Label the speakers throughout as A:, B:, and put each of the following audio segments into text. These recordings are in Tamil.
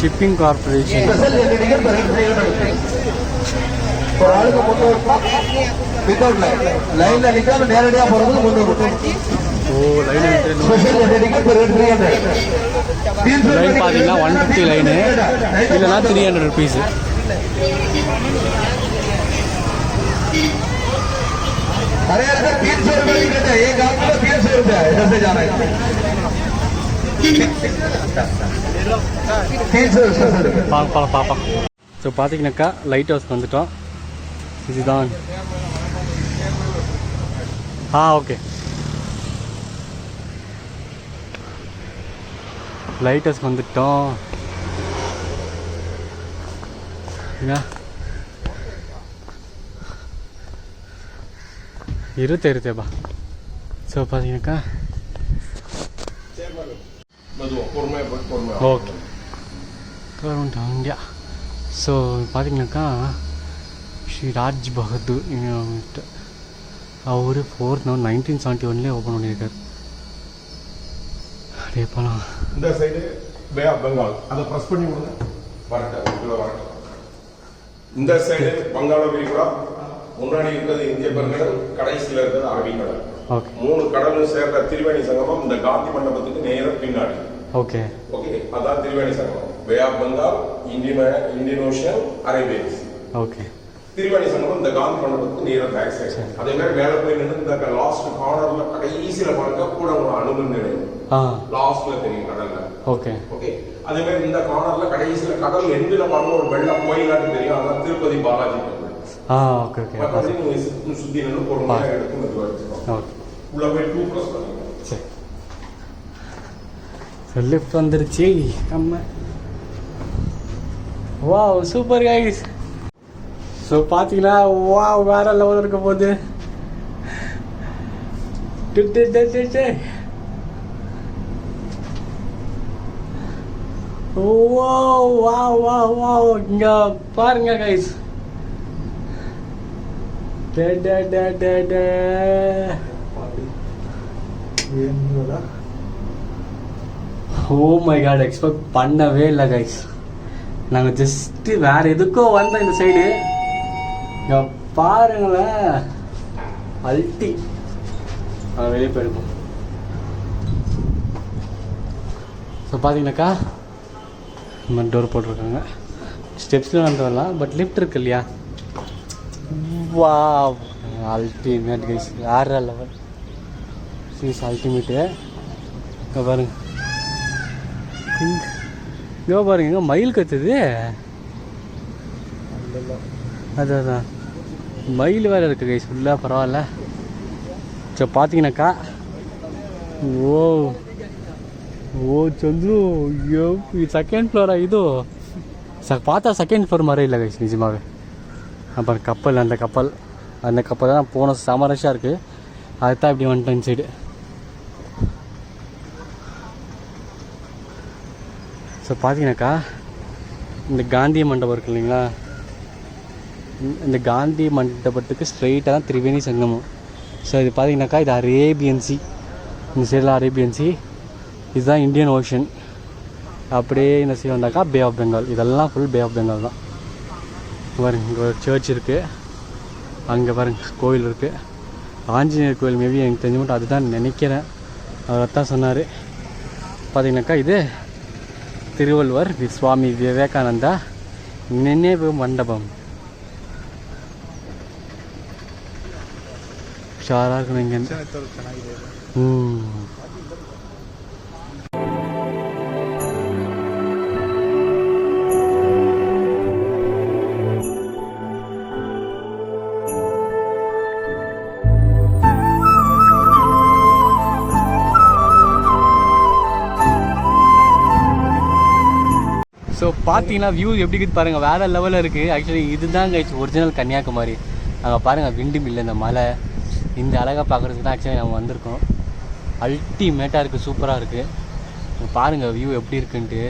A: ஷிப்பிங் கார்பரேஷன்
B: ஸ்பெஷல் எல்இடிகள் ரெண்டு செய்யணும் ஒரு ஆளுக்கு முன்னூறு வித்தவுட் லைன் லைன்ல நிக்காம நேரடியா போறது முன்னூறு
A: ஓ லைன்
B: ஸ்பெஷல் எல்இடிகள் ரெண்டு த்ரீ ஹண்ட்ரட்
A: லைன் பார்த்தீங்கன்னா ஒன் ஃபிஃப்டி லைனு இல்லைனா த்ரீ ஹண்ட்ரட் ருபீஸு
B: अरे यार सर तीन सौ रुपए की कहते हैं एक आदमी को तीन सौ रुपए है इधर से जा रहे हैं
A: பார்க்கலாம் பார்ப்போம் ஸோ பார்த்தீங்கன்னாக்கா லைட் ஹவுஸ் வந்துட்டோம். இதுதான். ஆ ஓகே லைட் ஹவுஸ் வந்துட்டோம். இருத்தே இருத்தேப்பா ஸோ பார்த்தீங்கன்னாக்கா ஓகே கரண்ட் இந்தியா ஸோ பார்த்தீங்கன்னாக்கா ஸ்ரீ ராஜ் பகதூர் அவர் ஃபோர்த் நவன் நைன்டீன் செவன்ட்டி ஒன்லேயே ஓப்பன் பண்ணியிருக்காரு அப்படியே போகலாம்
C: இந்த சைடு பே ஆஃப் பெங்கால் அதை ப்ரெஸ் பண்ணி விடுங்க வரட்டும் வரட்டும் இந்த சைடு வங்காள விரிகுடா முன்னாடி இருக்கிறது இந்திய பெருங்கடல் கடைசியில் இருக்கிறது அரபிக்கடல்
A: ஓகே
C: மூணு கடலும் சேர்ற திரிவேணி சங்கமம் இந்த காந்தி மண்டபத்துக்கு நேர பின்னாடி
A: ஓகே
C: ஓகே அதான் Triveni Sangamam bay of Bengal Indian Indian ocean Arabians
A: okay
C: Triveni Sangamam இந்த காந்தி மண்டபத்துக்கு நேர பேக் சைடு அதே மாதிரி மேல போய் நின்று இந்த லாஸ்ட் கார்னர்ல கடைசியில பாருங்க கூட ஒரு
A: ஆ.
C: லாஸ்ட்ல தெரியும் கடல்ல.
A: ஓகே
C: ஓகே அதே மாதிரி இந்த கார்னர்ல கடைசியில கடல் எண்டுல பாருங்க ஒரு வெள்ள கோயிலாட்டு தெரியும். அதான் திருப்பதி பாலாஜி
A: ஆ ஓகே ஓகே
C: சுத்தி நின்று பொறுமையா எடுத்து உள்ள போய் டூ ப்ளஸ் பண்ணுங்க.
A: லிஃப்ட் வந்துருச்சு. நம்ம வா சூப்பர் கைஸ் ஸோ பார்த்தீங்கன்னா வா வேற லெவல் இருக்க போகுது. டு, வா வா வா இங்கே இங்க பாருங்க கைஸ் டே டே டே டே டே. ஓ மை காட் எக்ஸ்பெக்ட் பண்ணவே இல்லை கைஸ் நாங்கள் ஜஸ்ட்டு வேறு எதுக்கோ வந்தோம் இந்த சைடு இங்கே பாருங்களேன். அல்டி அவன் வெளியே போயிருக்கோம். ஸோ பார்த்தீங்கன்னாக்கா இந்த டோர் போட்டிருக்காங்க. ஸ்டெப்ஸில் வந்து வரலாம் பட் லிஃப்ட் இருக்கு இல்லையா? வா அல்டிமேட் கைஸ் வேற லெவல் சீஸ் அல்டிமேட்டு இங்கே இதோ பாருங்க எங்கே மயில் கத்துது. அது அதான். மயில் வேறு இருக்குது கைஸ் ஃபுல்லாக பரவாயில்ல. சோ பார்த்தீங்கன்னாக்கா ஓ ஓ சந்துரு ஐயோ செகண்ட் ஃப்ளோரா இது? ச பார்த்தா செகண்ட் ஃப்ளோர் மாதிரி இல்லை கைஸ் நிஜமாகவே அப்புறம் கப்பல் அந்த கப்பல். அந்த கப்பல் தான் போன சாமரஷாக இருக்குது அதுதான் இப்படி வந்துட்டேன் சைடு ஸோ பார்த்தீங்கன்னாக்கா இந்த காந்தி மண்டபம் இருக்கு இல்லைங்களா? இந்த- காந்தி மண்டபத்துக்கு ஸ்ட்ரெயிட்டாக தான் திரிவேணி சங்கமம் ஸோ இது பார்த்தீங்கன்னாக்கா இது அரேபியன்சி இந்த சைடில் அரேபியன்சி இதுதான் இந்தியன் ஓஷன் அப்படியே இந்த சைடு வந்தாக்கா பே ஆஃப் பெங்கால் இதெல்லாம் ஃபுல் பே ஆஃப் பெங்கால் தான். பாருங்க இங்கே ஒரு சர்ச் இருக்குது அங்கே பாருங்க கோவில் இருக்குது ஆஞ்சநேயர் கோவில் மேபி எனக்கு தெரிஞ்ச மட்டும் அதுதான் நினைக்கிறேன். அவர் தான் சொன்னார். பார்த்தீங்கன்னாக்கா இது திருவள்ளுவர் வி- சுவாமி விவேகானந்தா நினைவு மண்டபம் உஷாராக இருக்கணும் இங்கே பார்த்தீங்கன்னா வியூ எப்படி இருக்குது பாருங்கள் வேறு லெவலில் இருக்குது ஆக்சுவலி இதுதான் கைஸ் ஒரிஜினல் கன்னியாகுமரி. அங்கே பாருங்கள் விண்டு மில்லு இந்த மலை. இந்த அழகாக பார்க்குறதுக்கு தான் ஆக்சுவலி நம்ம வந்திருக்கோம். அல்டிமேட்டாக இருக்குது சூப்பராக இருக்குது பாருங்கள் வியூ எப்படி இருக்குன்ட்டு.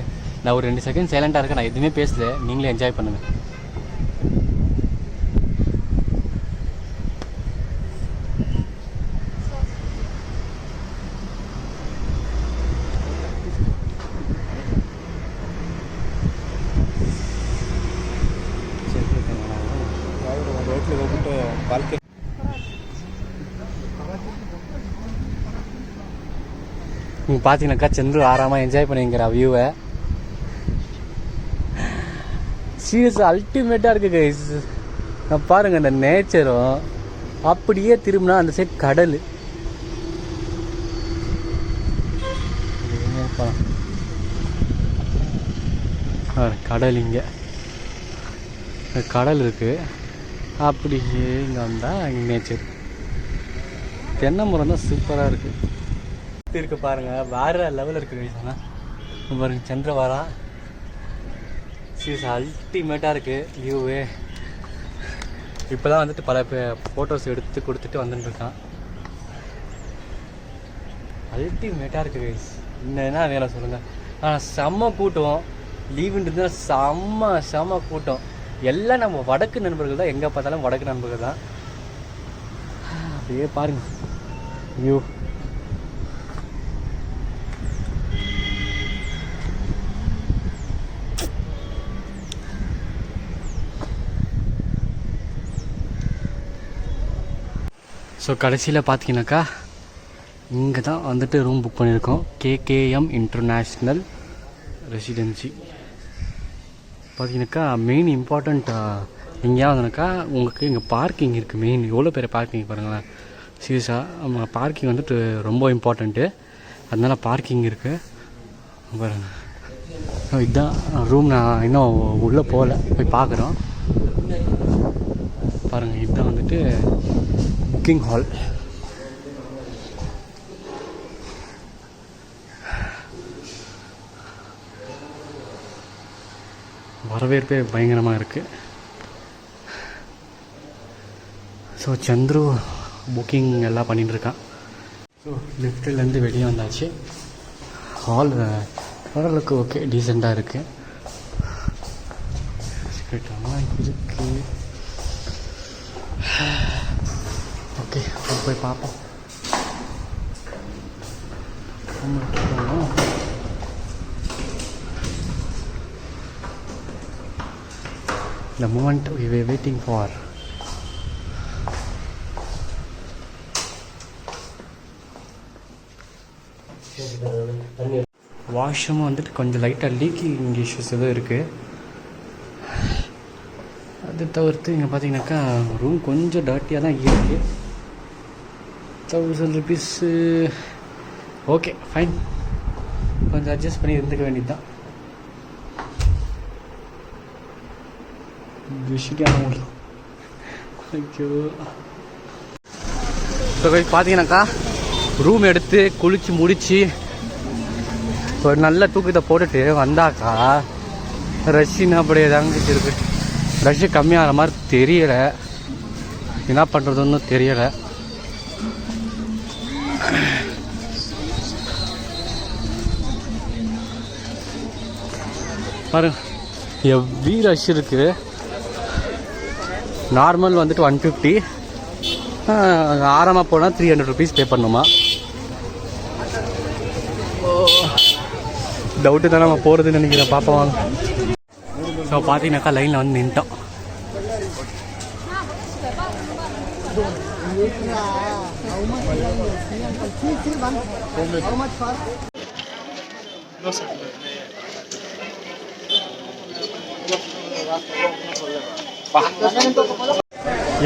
A: நான் ஒரு ரெண்டு செகண்ட் சைலண்ட்டாக இருக்கேன். நான் எதுவுமே பேசல. நீங்களே என்ஜாய் பண்ணுங்கள் நீங்கள் பார்த்தீங்கன்னாக்கா சந்திர ஆறாமல் என்ஜாய் பண்ணிங்கிற வியூவை சீரியஸ் அல்டிமேட்டாக இருக்குது கைஸ் நான் பாருங்கள் இந்த நேச்சரும் அப்படியே திரும்பினா அந்த சைட் கடல். கடல் இங்கே. கடல் இருக்குது அப்படியே இங்கே வந்தால் இங்கே நேச்சர் தென்னை மரம் தான் சூப்பராக இருக்குது இருக்குது பாருங்கள் வேறு லெவலில் இருக்குது guys. ஆனா இங்க பாருங்க சந்திரவாரா? சீஸ் அல்டிமேட்டாக இருக்குது வியூவு இப்போ தான் வந்துட்டு பல ஃபோட்டோஸ் எடுத்து கொடுத்துட்டு வந்துட்டுருக்கான் அல்டிமேட்டாக இருக்குது கைஸ் இன்னும் என்ன வேலை சொல்லுங்கள் ஆனால் செம்ம கூட்டம். லீவுன்றது செம்ம செம்ம கூட்டம். எல்லாம் நம்ம வடக்கு நண்பர்கள் தான். எங்கே பார்த்தாலும் வடக்கு நண்பர்கள் தான். அப்படியே பாருங்கள் ஐயோ ஸோ கடைசியில் பார்த்தீங்கன்னாக்கா இங்கே தான் வந்துட்டு ரூம் புக் பண்ணியிருக்கோம் கேகேஎம் இன்டர்நேஷ்னல் ரெசிடென்சி பார்த்தீங்கன்னாக்கா மெயின் இம்பார்ட்டண்ட் எங்கேயாவதுனாக்கா உங்களுக்கு இங்கே பார்க்கிங் இருக்குது மெயின் எவ்வளோ பேர் பார்க்கிங் பாருங்களேன். சீரியஸாக பார்க்கிங் வந்துட்டு ரொம்ப இம்பார்ட்டண்ட்டு அதனால் பார்க்கிங் இருக்குது பாருங்க. இதுதான் ரூம் நான் இன்னும் உள்ளே போகல. போய் பார்க்குறோம். பாருங்கள் இதுதான் வந்துட்டு புக்கிங் ஹால் வரவேற்பே பயங்கரமாக இருக்குது ஸோ சந்துரு புக்கிங் எல்லாம் பண்ணிட்டுருக்கான் ஸோ லிஃப்ட்லேருந்து வெளியே வந்தாச்சு. ஹால் ஓரளவுக்கு ஓகே டீசெண்டாக இருக்குது இருக்கு ஓகே போய் பார்ப்போம். the moment we were waiting for. Washroom வந்துட்டு கொஞ்சம் லைட்டாக லீக்கிங் இஷ்யூஸ் எதுவும் இருக்குது அது தவிர்த்து இங்கே பார்த்தீங்கன்னாக்கா ரூம் கொஞ்சம் டர்ட்டியாக தான் இருக்குது தௌசண்ட் ருபீஸு ஓகே ஃபைன் கொஞ்சம் அட்ஜஸ்ட் பண்ணி இருந்துக்க வேண்டியது தான் விஷயம் ஐயோ ஸோ பார்த்தீங்கன்னாக்கா ரூம் எடுத்து குளித்து முடித்து ஒரு நல்ல தூக்கத்தை போட்டுட்டு வந்தாக்கா ரஷ்ஷின்னு அப்படியே தாங்க இருக்கு. ரஷ்ஷு கம்மியாகிற மாதிரி தெரியலை. என்ன பண்ணுறதுன்னு தெரியலை. பாருங்க எவ்வி ரஷ் இருக்குது நார்மல் வந்துட்டு ஒன் ஃபிஃப்டி ஆரமாக போனால் த்ரீ ஹண்ட்ரட் ருபீஸ் பே பண்ணுமா? டவுட்டு தான் நம்ம போகிறதுன்னு நினைக்கிறேன் பாப்பா வாங்க. ஸோ பார்த்தீங்கன்னாக்கா லைனில் வந்து நின்ட்டோம்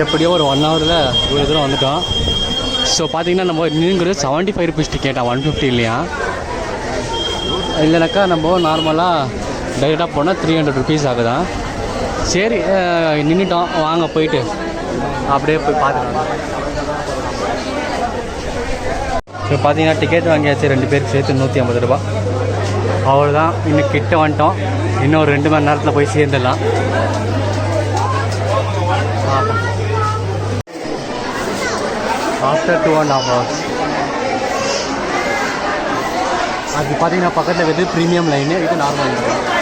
A: எப்படியோ ஒரு ஒன் ஹவரில் இவ்வளோ தூரம் வந்துட்டோம். ஸோ பார்த்தீங்கன்னா நம்ம நீங்கிறது செவன்ட்டி ஃபைவ் ருபீஸ் டிக்கெட்டா ஒன் ஃபிஃப்டி இல்லையா? இல்லைனாக்கா நம்ம நார்மலாக டைரெக்டாக போனால் த்ரீ ஹண்ட்ரட் ருபீஸ் ஆகுதான் சரி அஹ், நின்னுட்டோம். வாங்க போயிட்டு. அப்படியே போய் பார்த்துக்கலாம் இப்போ பார்த்தீங்கன்னா டிக்கெட் வாங்கியாச்சு ரெண்டு பேருக்கு சேர்த்து நூற்றி ஐம்பது ரூபா அவ்வளோதான் இன்னும் கிட்ட வந்துட்டோம். இன்னும் ஒரு ரெண்டு மணி நேரத்தில் போய் சேர்ந்துடலாம். After two and half hours அது பார்த்தீங்கன்னா பக்கத்தில் வந்து ப்ரீமியம் லைனு இது நார்மல் லைன்